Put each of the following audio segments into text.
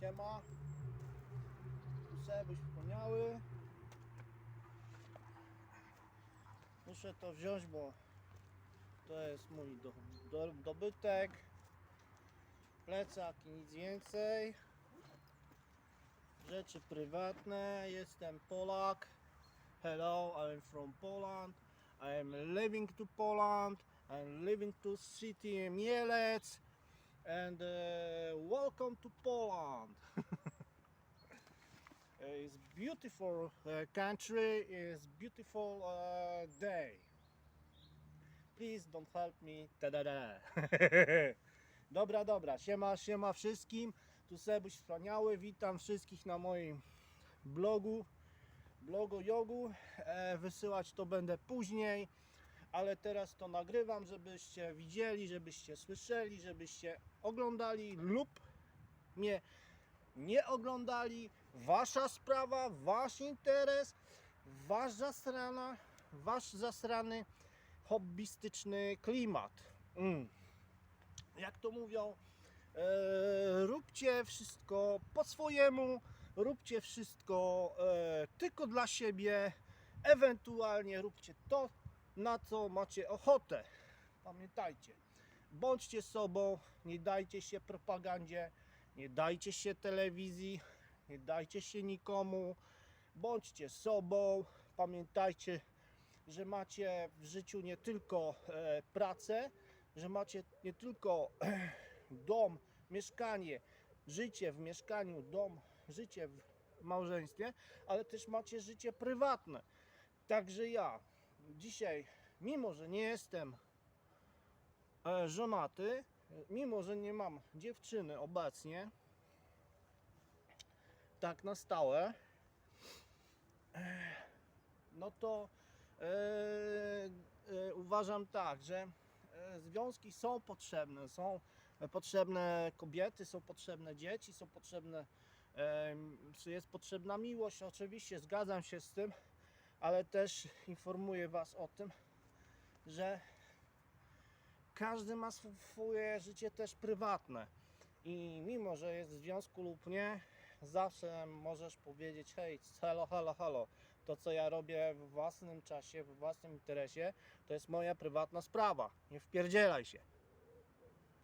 siema. Tu Sebuś wspomniały. Muszę to wziąć, bo to jest mój do, do, dobytek. Plecak i nic więcej. Rzeczy prywatne. Jestem Polak. Hello, I'm from Poland. I am living to Poland. I'm living to city Mielec. And uh, welcome to Poland. it's beautiful uh, country. It's beautiful uh, day. Please don't help me. Ta-da-da. dobra, dobra. Siema, siema wszystkim. Tu Sebuś Wspaniały. Witam wszystkich na moim blogu. Blogu jogu. E, wysyłać to będę później. Ale teraz to nagrywam, żebyście widzieli, żebyście słyszeli, żebyście oglądali lub mnie nie oglądali. Wasza sprawa, wasz interes, wasz zasrana, wasz zasrany hobbystyczny klimat. Mm. Jak to mówią, e, róbcie wszystko po swojemu, róbcie wszystko e, tylko dla siebie, ewentualnie róbcie to, na co macie ochotę. Pamiętajcie, bądźcie sobą, nie dajcie się propagandzie, nie dajcie się telewizji, nie dajcie się nikomu, bądźcie sobą. Pamiętajcie, że macie w życiu nie tylko e, pracę, że macie nie tylko dom, mieszkanie, życie w mieszkaniu, dom, życie w małżeństwie, ale też macie życie prywatne. Także ja dzisiaj, mimo że nie jestem e, żonaty, mimo że nie mam dziewczyny obecnie, tak na stałe, e, no to e, e, uważam tak, że związki są potrzebne, są potrzebne kobiety, są potrzebne dzieci, są potrzebne, e, jest potrzebna miłość, oczywiście zgadzam się z tym, ale też informuję Was o tym, że każdy ma sw- swoje życie też prywatne i mimo, że jest w związku lub nie, zawsze możesz powiedzieć hej, halo, halo, halo, to co ja robię w własnym czasie, w własnym interesie, to jest moja prywatna sprawa, nie wpierdzielaj się.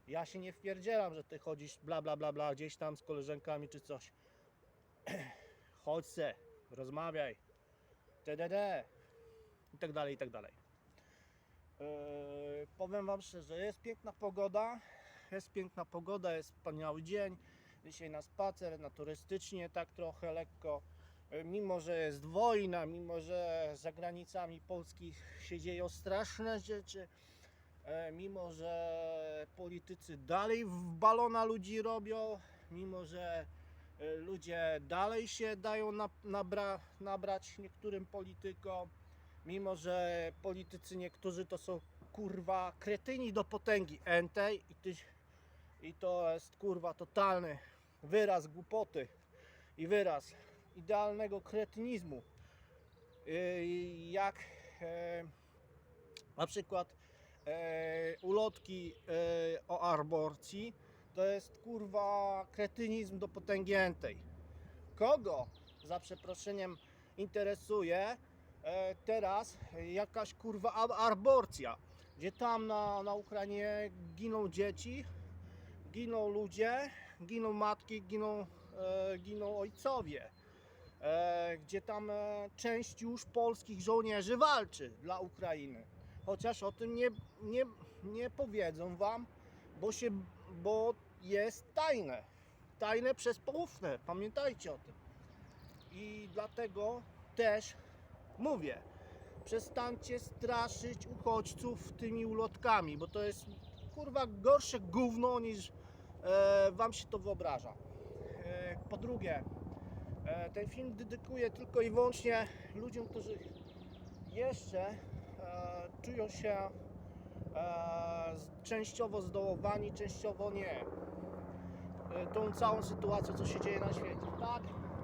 Ja się nie wpierdzielam, że ty chodzisz bla bla bla bla gdzieś tam z koleżankami czy coś. Chodź se, rozmawiaj, TDD i tak dalej, i tak dalej. Yy, powiem Wam szczerze, jest piękna pogoda, jest piękna pogoda, jest wspaniały dzień. Dzisiaj na spacer, na turystycznie, tak trochę lekko. Yy, Mimo, że jest wojna, mimo, że za granicami Polski się dzieją straszne rzeczy, yy, mimo, że politycy dalej w balona ludzi robią, mimo, że ludzie dalej się dają na, nabra, nabrać niektórym politykom, mimo że politycy niektórzy to są kurwa kretyni do potęgi entej i, ty, i to jest kurwa totalny wyraz głupoty i wyraz idealnego kretynizmu. Yy, Jak e, na przykład e, ulotki e, o aborcji to jest kurwa kretynizm do potęgi entej. Kogo za przeproszeniem interesuje e, teraz jakaś kurwa ab- aborcja, gdzie tam na, na Ukrainie giną dzieci, giną ludzie, giną matki, giną, e, giną ojcowie, e, gdzie tam e, część już polskich żołnierzy walczy dla Ukrainy. Chociaż o tym nie, nie, nie powiedzą wam, bo, się, bo jest tajne. Tajne przez poufne, pamiętajcie o tym. I dlatego też mówię, przestańcie straszyć uchodźców tymi ulotkami, bo to jest kurwa gorsze gówno niż e, wam się to wyobraża. E, po drugie, e, ten film dedykuję tylko i wyłącznie ludziom, którzy jeszcze e, czują się częściowo zdołowani, częściowo nie. E, tą całą sytuacją, co się dzieje na świecie. Tak,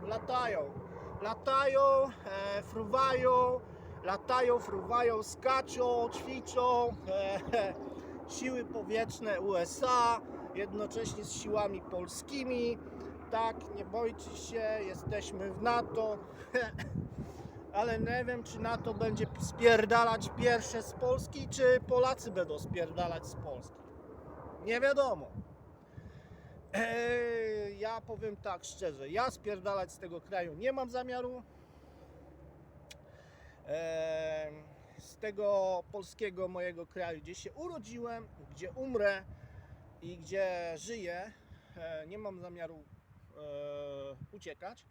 latają. Latają, e, fruwają, latają, fruwają, skaczą, ćwiczą. E, siły powietrzne USA, jednocześnie z siłami polskimi. tak, nie bójcie się, jesteśmy w NATO, ale nie wiem, czy NATO będzie spierdalać pierwsze z Polski, czy Polacy będą spierdalać z Polski. Nie wiadomo. Eee, ja powiem tak szczerze, ja spierdalać z tego kraju nie mam zamiaru. Eee, z tego polskiego mojego kraju, gdzie się urodziłem, gdzie umrę i gdzie żyję, e, nie mam zamiaru e, uciekać.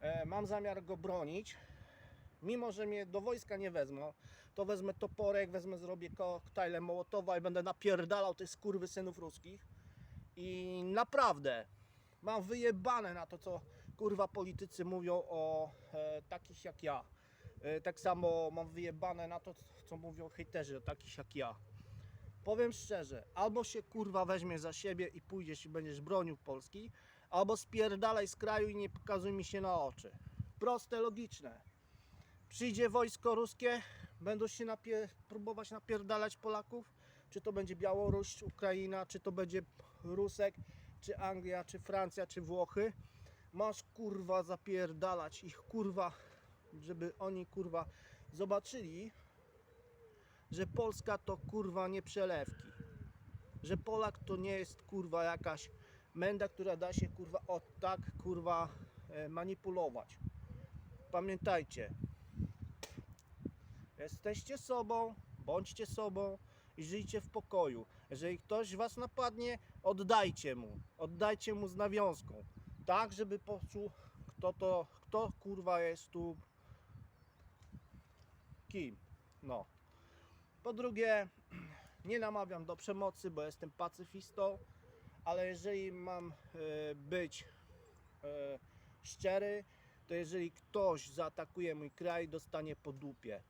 E, mam zamiar go bronić. Mimo, że mnie do wojska nie wezmą, to wezmę toporek, wezmę, zrobię koktajle Mołotowa i będę napierdalał tych synów ruskich. I naprawdę mam wyjebane na to, co kurwa politycy mówią o e, takich jak ja. E, tak samo mam wyjebane na to, co mówią hejterzy o takich jak ja. Powiem szczerze, albo się kurwa weźmiesz za siebie i pójdziesz i będziesz bronił Polski, albo spierdalaj z kraju i nie pokazuj mi się na oczy. Proste, logiczne. Przyjdzie wojsko ruskie, będą się napie- próbować napierdalać Polaków, czy to będzie Białoruś, Ukraina, czy to będzie Rusek, czy Anglia, czy Francja, czy Włochy. Masz kurwa zapierdalać ich kurwa, żeby oni kurwa zobaczyli, że Polska to kurwa nie przelewki. Że Polak to nie jest kurwa jakaś menda, która da się kurwa o tak kurwa e, manipulować. Pamiętajcie, jesteście sobą, bądźcie sobą i żyjcie w pokoju. Jeżeli ktoś was napadnie, oddajcie mu. Oddajcie mu z nawiązką. Tak, żeby poczuł, kto to, kto kurwa jest tu kim. No. Po drugie, nie namawiam do przemocy, bo jestem pacyfistą, ale jeżeli mam e, być e, szczery, to jeżeli ktoś zaatakuje mój kraj, dostanie po dupie.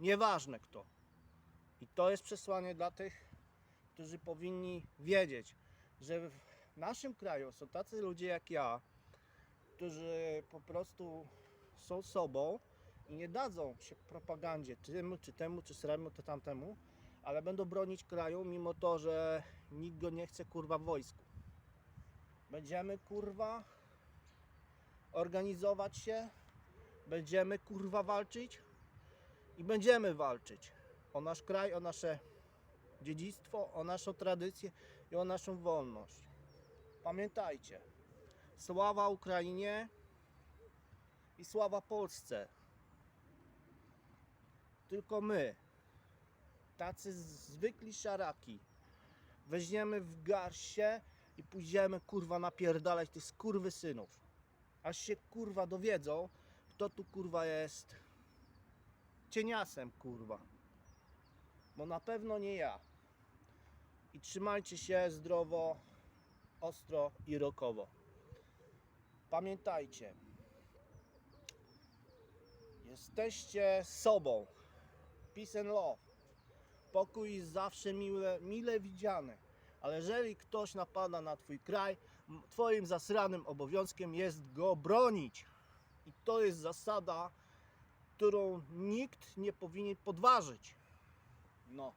Nieważne kto. I to jest przesłanie dla tych, którzy powinni wiedzieć, że w naszym kraju są tacy ludzie jak ja, którzy po prostu są sobą i nie dadzą się propagandzie temu, czy temu, czy sremu, czy tamtemu, ale będą bronić kraju, mimo to, że nikt go nie chce kurwa w wojsku. Będziemy kurwa organizować się, będziemy kurwa walczyć i będziemy walczyć o nasz kraj, o nasze dziedzictwo, o naszą tradycję i o naszą wolność. Pamiętajcie, sława Ukrainie i sława Polsce. Tylko my, tacy zwykli szaraki, weźmiemy w garście i pójdziemy kurwa napierdalać tych skurwy synów. Aż się kurwa dowiedzą, kto tu kurwa jest cieniasem kurwa. Bo na pewno nie ja. I trzymajcie się zdrowo, ostro i rokowo. Pamiętajcie, jesteście sobą. Peace and love. Pokój jest zawsze mile, mile widziany. Ale jeżeli ktoś napada na twój kraj, twoim zasranym obowiązkiem jest go bronić. I to jest zasada, którą nikt nie powinien podważyć. No.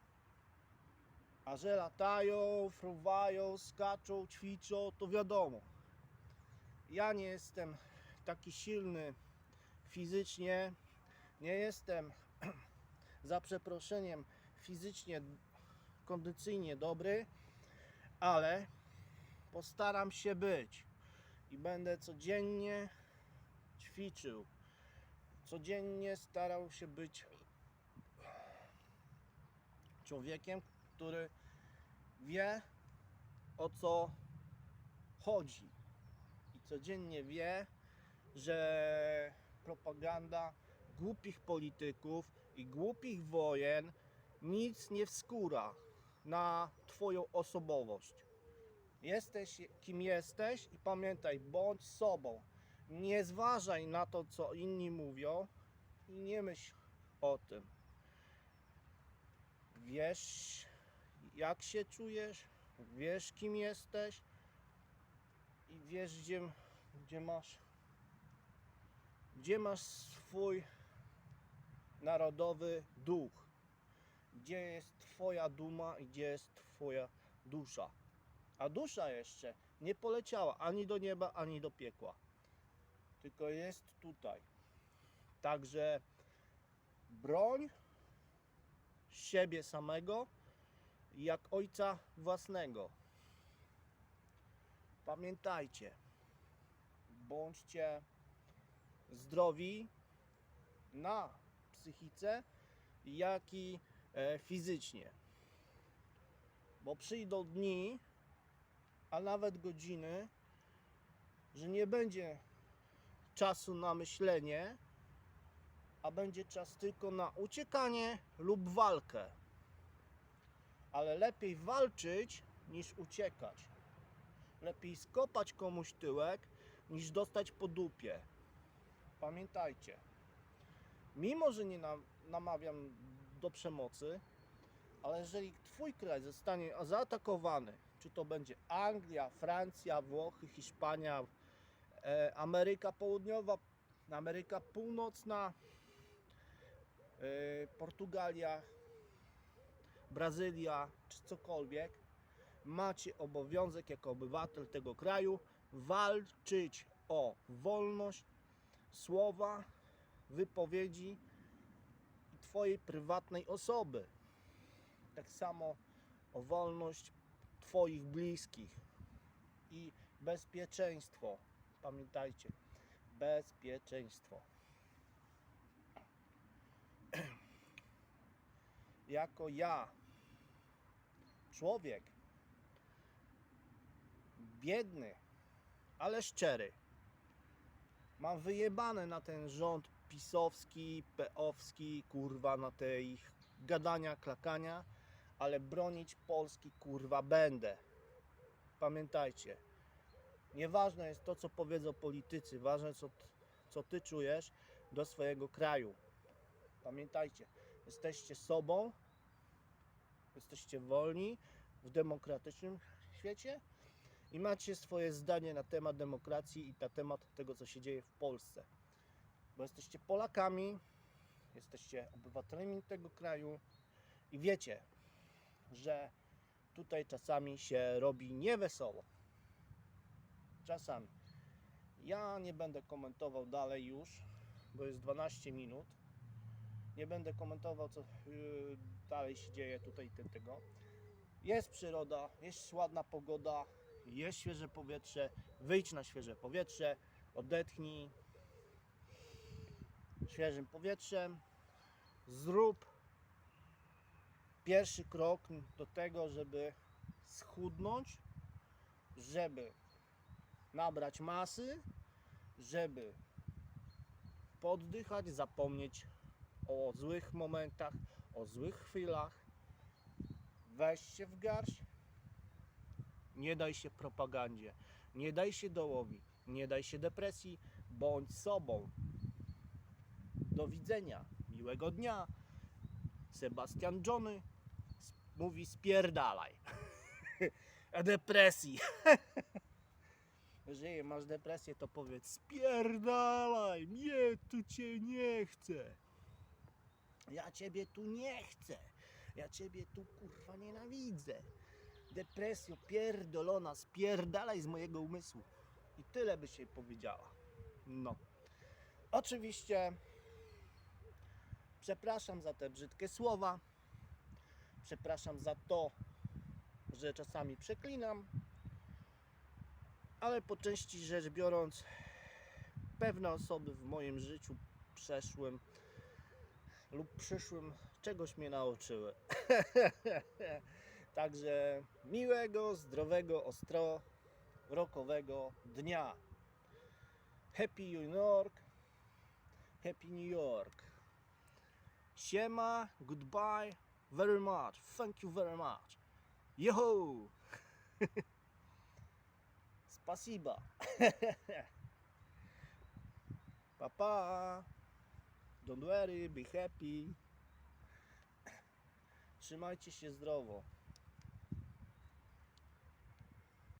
A że latają, fruwają, skaczą, ćwiczą, to wiadomo. Ja nie jestem taki silny fizycznie, nie jestem za przeproszeniem fizycznie, kondycyjnie dobry, ale postaram się być i będę codziennie ćwiczył. Codziennie starał się być człowiekiem, który wie o co chodzi i codziennie wie, że propaganda głupich polityków i głupich wojen nic nie wskóra na Twoją osobowość. Jesteś kim jesteś i pamiętaj, bądź sobą. Nie zważaj na to, co inni mówią i nie myśl o tym. Wiesz, jak się czujesz, wiesz, kim jesteś i wiesz, gdzie, gdzie masz gdzie masz swój narodowy duch, gdzie jest Twoja duma i gdzie jest Twoja dusza. A dusza jeszcze nie poleciała ani do nieba, ani do piekła. Tylko jest tutaj. Także broń siebie samego jak ojca własnego. Pamiętajcie, bądźcie zdrowi na psychice, jak i e, fizycznie. Bo przyjdą dni, a nawet godziny, że nie będzie czasu na myślenie, a będzie czas tylko na uciekanie lub walkę. Ale lepiej walczyć niż uciekać. Lepiej skopać komuś tyłek niż dostać po dupie. Pamiętajcie. Mimo, że nie nam- namawiam do przemocy, ale jeżeli twój kraj zostanie zaatakowany, czy to będzie Anglia, Francja, Włochy, Hiszpania, Ameryka Południowa, Ameryka Północna, e, Portugalia, Brazylia, czy cokolwiek, macie obowiązek jako obywatel tego kraju walczyć o wolność słowa, wypowiedzi Twojej prywatnej osoby. Tak samo o wolność Twoich bliskich i bezpieczeństwo. Pamiętajcie, bezpieczeństwo. Jako ja, człowiek, biedny, ale szczery, mam wyjebane na ten rząd pisowski, peowski, kurwa, na te ich gadania, klakania, ale bronić Polski, kurwa, będę. Pamiętajcie, nieważne jest to, co powiedzą politycy, ważne co, co ty czujesz do swojego kraju. Pamiętajcie, jesteście sobą, jesteście wolni w demokratycznym świecie i macie swoje zdanie na temat demokracji i na temat tego, co się dzieje w Polsce. Bo jesteście Polakami, jesteście obywatelami tego kraju i wiecie, że tutaj czasami się robi niewesoło. Czasami. Ja nie będę komentował dalej już, bo jest 12 minut. Nie będę komentował, co yy, dalej się dzieje tutaj te- tego. Jest przyroda, jest ładna pogoda, jest świeże powietrze. Wyjdź na świeże powietrze, odetchnij świeżym powietrzem. Zrób pierwszy krok do tego, żeby schudnąć, żeby nabrać masy, żeby poddychać, zapomnieć o złych momentach, o złych chwilach. Weź się w garść, nie daj się propagandzie, nie daj się dołowi, nie daj się depresji, bądź sobą. Do widzenia, miłego dnia. Sebastian Johnny mówi spierdalaj. Depresji. Jeżeli masz depresję, to powiedz spierdalaj, mnie tu cię nie chcę. Ja ciebie tu nie chcę. Ja ciebie tu kurwa nienawidzę. Depresjo pierdolona, spierdalaj z mojego umysłu. I tyle by się powiedziała. No. Oczywiście przepraszam za te brzydkie słowa. Przepraszam za to, że czasami przeklinam. Ale po części rzecz biorąc, pewne osoby w moim życiu przeszłym lub przyszłym czegoś mnie nauczyły. Także miłego, zdrowego, ostro rokowego dnia. Happy New York. Happy New York. Siema, goodbye, very much. Thank you very much. Yo! Spasiba. pa pa. Don't worry, be happy. Trzymajcie się zdrowo.